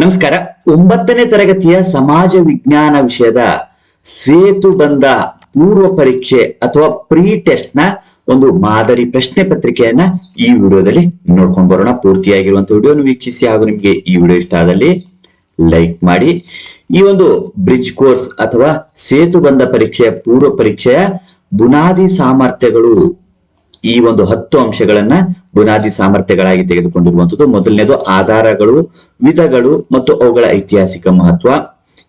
ನಮಸ್ಕಾರ. ಒಂಬತ್ತನೇ ತರಗತಿಯ ಸಮಾಜ ವಿಜ್ಞಾನ ವಿಷಯದ ಸೇತು ಬಂದ ಪೂರ್ವ ಪರೀಕ್ಷೆ ಅಥವಾ ಪ್ರೀ ಟೆಸ್ಟ್ನ ಒಂದು ಮಾದರಿ ಪ್ರಶ್ನೆ ಪತ್ರಿಕೆಯನ್ನ ಈ ವಿಡಿಯೋದಲ್ಲಿ ನೋಡ್ಕೊಂಡು ಬರೋಣ. ಪೂರ್ತಿಯಾಗಿರುವಂತ ವಿಡಿಯೋನ ವೀಕ್ಷಿಸಿ ಹಾಗೂ ನಿಮ್ಗೆ ಈ ವಿಡಿಯೋ ಇಷ್ಟ ಆದಲ್ಲಿ ಲೈಕ್ ಮಾಡಿ. ಈ ಒಂದು ಬ್ರಿಡ್ಜ್ ಕೋರ್ಸ್ ಅಥವಾ ಸೇತು ಬಂದ ಪರೀಕ್ಷೆಯ ಪೂರ್ವ ಪರೀಕ್ಷೆಯ ಬುನಾದಿ ಸಾಮರ್ಥ್ಯಗಳು ಈ ಒಂದು ಹತ್ತು ಅಂಶಗಳನ್ನ ಬುನಾದಿ ಸಾಮರ್ಥ್ಯಗಳಾಗಿ ತೆಗೆದುಕೊಂಡಿರುವಂತದ್ದು ಮೊದಲನೇದು ಆಧಾರಗಳು, ವಿಧಗಳು ಮತ್ತು ಅವುಗಳ ಐತಿಹಾಸಿಕ ಮಹತ್ವ.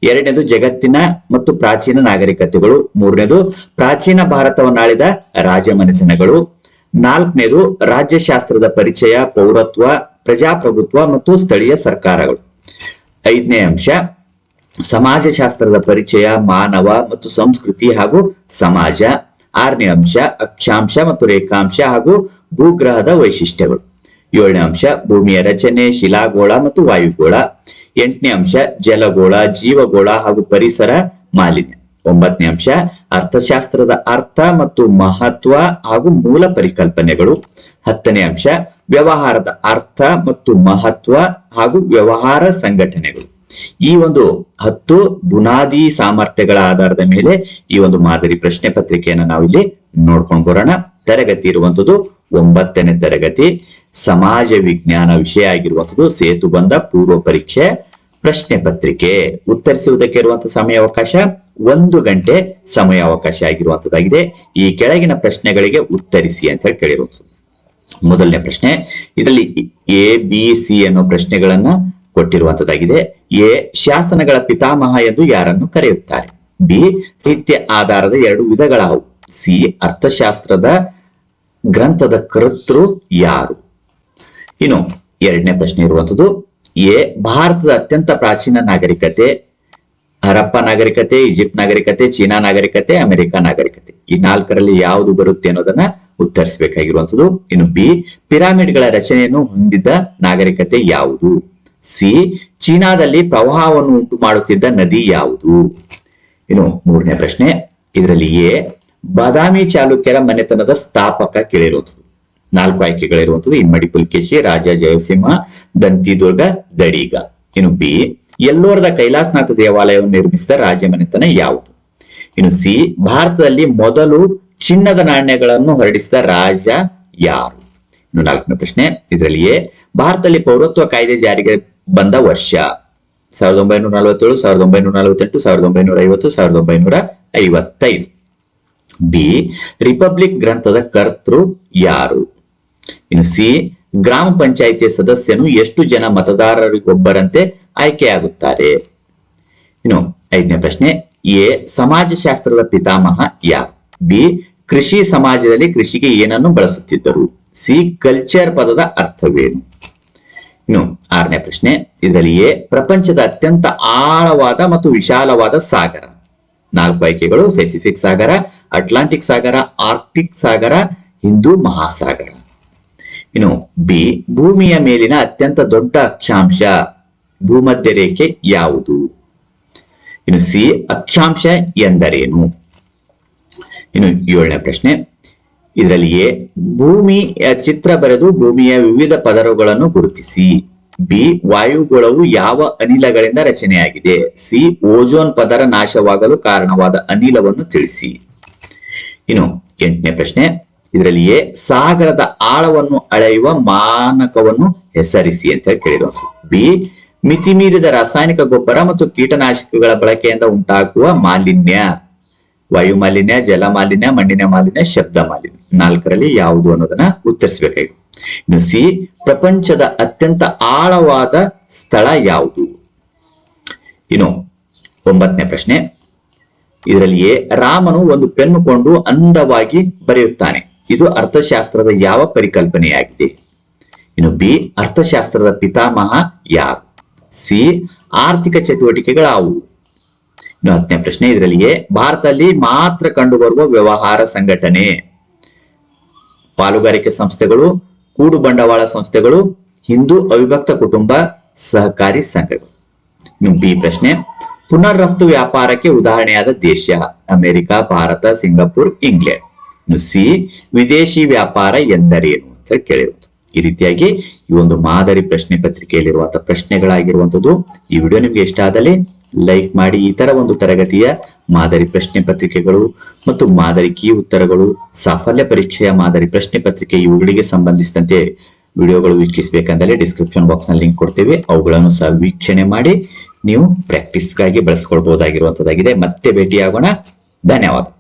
ಎರಡನೇದು ಜಗತ್ತಿನ ಮತ್ತು ಪ್ರಾಚೀನ ನಾಗರಿಕತೆಗಳು. ಮೂರನೇದು ಪ್ರಾಚೀನ ಭಾರತವನ್ನಾಳಿದ ರಾಜಮನೆತನಗಳು. ನಾಲ್ಕನೇದು ರಾಜ್ಯಶಾಸ್ತ್ರದ ಪರಿಚಯ, ಪೌರತ್ವ, ಪ್ರಜಾಪ್ರಭುತ್ವ ಮತ್ತು ಸ್ಥಳೀಯ ಸರ್ಕಾರಗಳು. ಐದನೇ ಅಂಶ ಸಮಾಜಶಾಸ್ತ್ರದ ಪರಿಚಯ, ಮಾನವ ಮತ್ತು ಸಂಸ್ಕೃತಿ ಹಾಗೂ ಸಮಾಜ. ಆರನೇ ಅಂಶ, ಅಕ್ಷಾಂಶ ಮತ್ತು ರೇಖಾಂಶ ಹಾಗೂ ಭೂಗ್ರಹದ ವೈಶಿಷ್ಟ್ಯಗಳು. ಏಳನೇ ಅಂಶ, ಭೂಮಿಯ ರಚನೆ, ಶಿಲಾಗೋಳ ಮತ್ತು ವಾಯುಗೋಳ. ಎಂಟನೇ ಅಂಶ, ಜಲಗೋಳ, ಜೀವಗೋಳ ಹಾಗೂ ಪರಿಸರ ಮಾಲಿನ್ಯ. ಒಂಬತ್ತನೇ ಅಂಶ, ಅರ್ಥಶಾಸ್ತ್ರದ ಅರ್ಥ ಮತ್ತು ಮಹತ್ವ ಹಾಗೂ ಮೂಲ ಪರಿಕಲ್ಪನೆಗಳು. ಹತ್ತನೇ ಅಂಶ, ವ್ಯವಹಾರದ ಅರ್ಥ ಮತ್ತು ಮಹತ್ವ ಹಾಗೂ ವ್ಯವಹಾರ ಸಂಘಟನೆಗಳು. ಈ ಒಂದು ಹತ್ತು ಬುನಾದಿ ಸಾಮರ್ಥ್ಯಗಳ ಆಧಾರದ ಮೇಲೆ ಈ ಒಂದು ಮಾದರಿ ಪ್ರಶ್ನೆ ಪತ್ರಿಕೆಯನ್ನು ನಾವಿಲ್ಲಿ ನೋಡ್ಕೊಂಡು ಬರೋಣ. ತರಗತಿ ಇರುವಂತದ್ದು ಒಂಬತ್ತನೇ ತರಗತಿ. ಸಮಾಜ ವಿಜ್ಞಾನ ವಿಷಯ ಆಗಿರುವಂತದ್ದು ಸೇತು ಬಂದ ಪೂರ್ವ ಪರೀಕ್ಷೆ ಪ್ರಶ್ನೆ ಪತ್ರಿಕೆ. ಉತ್ತರಿಸುವುದಕ್ಕೆ ಇರುವಂತಹ ಸಮಯಾವಕಾಶ ಒಂದು ಗಂಟೆ ಸಮಯಾವಕಾಶ ಆಗಿರುವಂತದ್ದಾಗಿದೆ ಈ ಕೆಳಗಿನ ಪ್ರಶ್ನೆಗಳಿಗೆ ಉತ್ತರಿಸಿ ಅಂತ ಹೇಳಿ ಮೊದಲನೇ ಪ್ರಶ್ನೆ, ಇದರಲ್ಲಿ ಎ, ಬಿ, ಸಿ ಅನ್ನೋ ಪ್ರಶ್ನೆಗಳನ್ನ ಕೊಟ್ಟಿರುವಂತದ್ದಾಗಿದೆ. ಎ, ಶಾಸನಗಳ ಪಿತಾಮಹ ಎಂದು ಯಾರನ್ನು ಕರೆಯುತ್ತಾರೆ? ಬಿ, ಸಾಹಿತ್ಯ ಆಧಾರದ ಎರಡು ವಿಧಗಳಾವು. ಸಿ, ಅರ್ಥಶಾಸ್ತ್ರದ ಗ್ರಂಥದ ಕರ್ತೃ ಯಾರು? ಇನ್ನು ಎರಡನೇ ಪ್ರಶ್ನೆ ಇರುವಂತದ್ದು, ಎ, ಭಾರತದ ಅತ್ಯಂತ ಪ್ರಾಚೀನ ನಾಗರಿಕತೆ, ಹರಪ್ಪ ನಾಗರಿಕತೆ, ಈಜಿಪ್ಟ್ ನಾಗರಿಕತೆ, ಚೀನಾ ನಾಗರಿಕತೆ, ಅಮೆರಿಕ ನಾಗರಿಕತೆ. ಈ ನಾಲ್ಕರಲ್ಲಿ ಯಾವುದು ಬರುತ್ತೆ ಅನ್ನೋದನ್ನ ಉತ್ತರಿಸಬೇಕಾಗಿರುವಂತದ್ದು. ಇನ್ನು ಬಿ, ಪಿರಾಮಿಡ್ಗಳ ರಚನೆಯನ್ನು ಹೊಂದಿದ್ದ ನಾಗರಿಕತೆ ಯಾವುದು? ಸಿ, ಚೀನಾದಲ್ಲಿ ಪ್ರವಾಹವನ್ನು ಉಂಟು ಮಾಡುತ್ತಿದ್ದ ನದಿ ಯಾವುದು? ಇನ್ನು ಮೂರನೇ ಪ್ರಶ್ನೆ, ಇದರಲ್ಲಿ ಎ, ಬಾದಾಮಿ ಚಾಲುಕ್ಯರ ಮನೆತನದ ಸ್ಥಾಪಕ ಕೇಳಿರುವಂಥದ್ದು. ನಾಲ್ಕು ಆಯ್ಕೆಗಳಿರುವಂಥದ್ದು ಇಮ್ಮಡಿ ಪುಲ್ಕೇಶಿ, ರಾಜ ಜಯಸಿಂಹ ದಂತಿದುರ್ಗ ದಡಿಗ. ಇನ್ನು ಬಿ ಎಲ್ಲೋರದ ಕೈಲಾಸನಾಥ ದೇವಾಲಯವನ್ನು ನಿರ್ಮಿಸಿದ ರಾಜ ಮನೆತನ ಯಾವುದು? ಇನ್ನು ಸಿ, ಭಾರತದಲ್ಲಿ ಮೊದಲು ಚಿನ್ನದ ನಾಣ್ಯಗಳನ್ನು ಹೊರಡಿಸಿದ ರಾಜ ಯಾರು? ನಾಲ್ಕನೇ ಪ್ರಶ್ನೆ. ಇದರಲ್ಲಿ ಎ ಭಾರತದಲ್ಲಿ ಪೌರತ್ವ ಕಾಯ್ದೆ ಜಾರಿಗೆ ಬಂದ ವರ್ಷ ಸಾವಿರದ ಒಂಬೈನೂರ ನಲವತ್ತೇಳು, ಸಾವಿರದ ಒಂಬೈನೂರ ನಲವತ್ತೆಂಟು, ಸಾವಿರದ ಒಂಬೈನೂರ ಐವತ್ತು, ಸಾವಿರದ ಒಂಬೈನೂರ ಐವತ್ತೈದು. ಬಿ, ರಿಪಬ್ಲಿಕ್ ಗ್ರಂಥದ ಕರ್ತೃ ಯಾರು? ಇನ್ನು ಸಿ, ಗ್ರಾಮ ಪಂಚಾಯಿತಿಯ ಸದಸ್ಯನು ಎಷ್ಟು ಜನ ಮತದಾರರಿಗೊಬ್ಬರಂತೆ ಆಯ್ಕೆಯಾಗುತ್ತಾರೆ? ಇನ್ನು ಐದನೇ ಪ್ರಶ್ನೆ, ಎ, ಸಮಾಜಶಾಸ್ತ್ರದ ಪಿತಾಮಹ ಯಾರು? ಬಿ, ಕೃಷಿ ಸಮಾಜದಲ್ಲಿ ಕೃಷಿಗೆ ಏನನ್ನು ಬಳಸುತ್ತಿದ್ದರು? ಸಿ ಕಲ್ಚರ್ ಪದದ ಅರ್ಥವೇನು? ಇನ್ನು ಆರನೇ ಪ್ರಶ್ನೆ ಇದರಲ್ಲಿ ಎ ಪ್ರಪಂಚದ ಅತ್ಯಂತ ಆಳವಾದ ಮತ್ತು ವಿಶಾಲವಾದ ಸಾಗರ. ನಾಲ್ಕು ಆಯ್ಕೆಗಳು ಪೆಸಿಫಿಕ್ ಸಾಗರ ಅಟ್ಲಾಂಟಿಕ್ ಸಾಗರ ಆರ್ಕ್ಟಿಕ್ ಸಾಗರ, ಹಿಂದೂ ಮಹಾಸಾಗರ. ಇನ್ನು ಬಿ, ಭೂಮಿಯ ಮೇಲಿನ ಅತ್ಯಂತ ದೊಡ್ಡ ಅಕ್ಷಾಂಶ, ಭೂಮಧ್ಯ ರೇಖೆ ಯಾವುದು? ಇನ್ನು ಸಿ, ಅಕ್ಷಾಂಶ ಎಂದರೇನು? ಇನ್ನು ಏಳನೇ ಪ್ರಶ್ನೆ ಇದರಲ್ಲಿ ಎ ಭೂಮಿಯ ಚಿತ್ರ ಬರೆದು ಭೂಮಿಯ ವಿವಿಧ ಪದರಗಳನ್ನು ಗುರುತಿಸಿ. ಬಿ, ವಾಯುಗೋಳವು ಯಾವ ಅನಿಲಗಳಿಂದ ರಚನೆಯಾಗಿದೆ? ಸಿ, ಓಜೋನ್ ಪದರ ನಾಶವಾಗಲು ಕಾರಣವಾದ ಅನಿಲವನ್ನು ತಿಳಿಸಿ. ಇನ್ನು ಎಂಟನೇ ಪ್ರಶ್ನೆ. ಇದರಲ್ಲಿಯೇ ಸಾಗರದ ಆಳವನ್ನು ಅಳೆಯುವ ಮಾನಕವನ್ನು ಹೆಸರಿಸಿ ಅಂತ ಹೇಳಿ ಕೇಳಿರುವುದು ಬಿ, ಮಿತಿಮೀರಿದ ರಾಸಾಯನಿಕ ಗೊಬ್ಬರ ಮತ್ತು ಕೀಟನಾಶಕಗಳ ಬಳಕೆಯಿಂದ ಉಂಟಾಗುವ ಮಾಲಿನ್ಯ. ವಾಯು ಮಾಲಿನ್ಯ ಜಲ ಮಾಲಿನ್ಯ ಮಣ್ಣಿನ ಮಾಲಿನ್ಯ, ಶಬ್ದ ಮಾಲಿನ್ಯ. ನಾಲ್ಕರಲ್ಲಿ ಯಾವುದು ಅನ್ನೋದನ್ನ ಉತ್ತರಿಸಬೇಕಾಗಿ ಇನ್ನು ಸಿ, ಪ್ರಪಂಚದ ಅತ್ಯಂತ ಆಳವಾದ ಸ್ಥಳ ಯಾವುದು? ಇನ್ನು ಒಂಬತ್ತನೇ ಪ್ರಶ್ನೆ. ಇದರಲ್ಲಿಯೇ ರಾಮನು ಒಂದು ಪೆನ್ನು ಕೊಂಡು ಅಂದವಾಗಿ ಬರೆಯುತ್ತಾನೆ. ಇದು ಅರ್ಥಶಾಸ್ತ್ರದ ಯಾವ ಪರಿಕಲ್ಪನೆಯಾಗಿದೆ? ಇನ್ನು ಬಿ, ಅರ್ಥಶಾಸ್ತ್ರದ ಪಿತಾಮಹ ಯಾರು? ಸಿ, ಆರ್ಥಿಕ ಚಟುವಟಿಕೆಗಳಾವುವು ಹತ್ತನೇ ಪ್ರಶ್ನೆ. ಇದರಲ್ಲಿಯೇ ಭಾರತದಲ್ಲಿ ಮಾತ್ರ ಕಂಡುಬರುವ ವ್ಯವಹಾರ ಸಂಘಟನೆ. ಪಾಲುಗಾರಿಕೆ ಸಂಸ್ಥೆಗಳು, ಕೂಡು ಬಂಡವಾಳ ಸಂಸ್ಥೆಗಳು, ಹಿಂದೂ ಅವಿಭಕ್ತ ಕುಟುಂಬ, ಸಹಕಾರಿ ಸಂಘಗಳು. ಬಿ ಪ್ರಶ್ನೆ. ಪುನರ್ ರಫ್ತು ವ್ಯಾಪಾರಕ್ಕೆ ಉದಾಹರಣೆಯಾದ ದೇಶ, America, Bharat, Singapore, England. C, ವಿದೇಶಿ ವ್ಯಾಪಾರ ಎಂದರೇನು ಅಂತ ಕೇಳಿರುವುದು ಈ ರೀತಿಯಾಗಿ ಈ ಒಂದು ಮಾದರಿ ಪ್ರಶ್ನೆ ಪತ್ರಿಕೆಯಲ್ಲಿರುವಂತಹ ಪ್ರಶ್ನೆಗಳಾಗಿರುವಂತದ್ದು ಈ ವಿಡಿಯೋ ನಿಮ್ಗೆ ಇಷ್ಟ ಆದಲ್ಲಿ ಲೈಕ್ ಮಾಡಿ ಈ ತರ ಒಂದು ತರಗತಿಯ ಮಾದರಿ ಪ್ರಶ್ನೆ ಪತ್ರಿಕೆಗಳು ಮತ್ತು ಮಾದರಿ ಕೀ ಉತ್ತರಗಳು, ಸಾಫಲ್ಯ ಪರೀಕ್ಷೆಯ ಮಾದರಿ ಪ್ರಶ್ನೆ ಪತ್ರಿಕೆ ಇವುಗಳಿಗೆ ಸಂಬಂಧಿಸಿದಂತೆ ವಿಡಿಯೋಗಳು ವೀಕ್ಷಿಸಬೇಕಂದ್ರೆ ಡಿಸ್ಕ್ರಿಪ್ಷನ್ ಬಾಕ್ಸ್ನಲ್ಲಿ ಲಿಂಕ್ ಕೊಡ್ತೇವೆ. ಅವುಗಳನ್ನು ಸಹ ವೀಕ್ಷಣೆ ಮಾಡಿ ನೀವು ಪ್ರಾಕ್ಟೀಸ್ಗಾಗಿ ಬಳಸ್ಕೊಳ್ಬಹುದಾಗಿರುವಂತದ್ದಾಗಿದೆ ಮತ್ತೆ ಭೇಟಿಯಾಗೋಣ. ಧನ್ಯವಾದ.